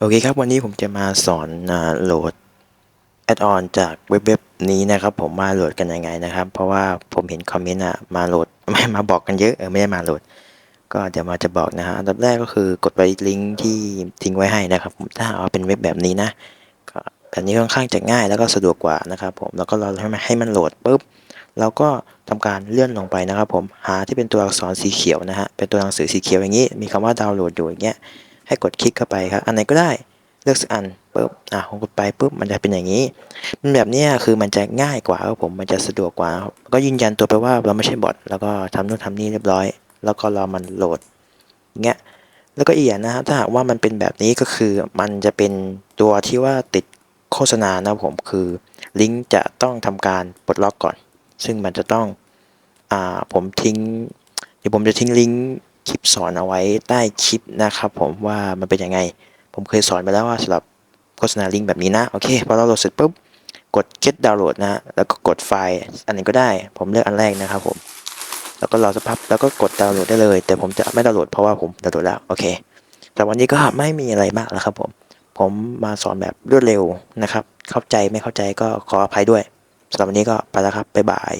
โอเคครับ วันนี้ผมจะมาสอนโหลดแอดออนจากเว็บเว็บนี้นะครับ ผมมาโหลดกันยังไงนะครับ เพราะว่าผมเห็นคอมเมนต์อะมาโหลดไม่มาบอกกันเยอะเออไม่ได้มาโหลด ก็เดี๋ยวมาจะบอกนะฮะอันดับแรกก็คือกดไปลิงก์ที่ทิ้งไว้ให้นะครับ ผมถ้าเอาเป็นเว็บแบบนี้นะก็แบบนี้ค่อนข้างจะง่ายแล้วก็สะดวกกว่านะครับ ผมแล้วก็รอให้มันให้มันโหลดปุ๊บเราก็ทำการเลื่อนลงไปนะครับ ผมหาที่เป็นตัวอักษรสีเขียวนะฮะเป็นตัวหนังสือสีเขียวอย่างนี้ มีคำว่าดาวน์โหลดอยู่อย่างเงี้ย ให้กดคลิกเข้าไปครับ อันไหนก็ได้เลือกสักอันปุ๊บอะผมกดไปปุ๊บมันจะเป็นอย่างนี้ มันแบบนี้คือมันจะง่ายกว่าครับผมมันจะสะดวกกว่า ก็ยืนยันตัวไปว่าเราไม่ใช่บอทแล้วก็ทำนู่นทำนี่เรียบร้อย แล้วก็รอมันโหลดอย่างเงี้ยแล้วก็อีกอย่างนะครับถ้าหากว่ามันเป็นแบบนี้ก็คือมันจะเป็นตัวที่ว่าติดโฆษณานะผมคือลิงก์จะต้องทำการปลดล็อกก่อน ซึ่งมันจะต้องอ่าผมทิ้ง เดี๋ยวผมจะทิ้งลิงก์ คลิปสอนเอาไว้ใต้คลิปนะครับผมว่ามันเป็นยังไง ผมเคยสอนไปแล้วว่าสำหรับโฆษณาลิงก์แบบนี้นะ โอเคพอเราโหลดเสร็จปุ๊บกด get download นะฮะแล้วก็กดไฟล์อันไหนก็ได้ ผมเลือกอันแรกนะครับผม แล้วก็รอสักพักแล้วก็กดดาวน์โหลดได้เลย แต่ผมจะไม่ดาวน์โหลดเพราะว่าผมดาวน์โหลดแล้วโอเค แต่วันนี้ก็ไม่มีอะไรมากแล้วครับผม ผมมาสอนแบบรวดเร็วนะครับ เข้าใจไม่เข้าใจก็ขออภัยด้วยสำหรับวันนี้ก็ไปแล้วครับบ๊ายบาย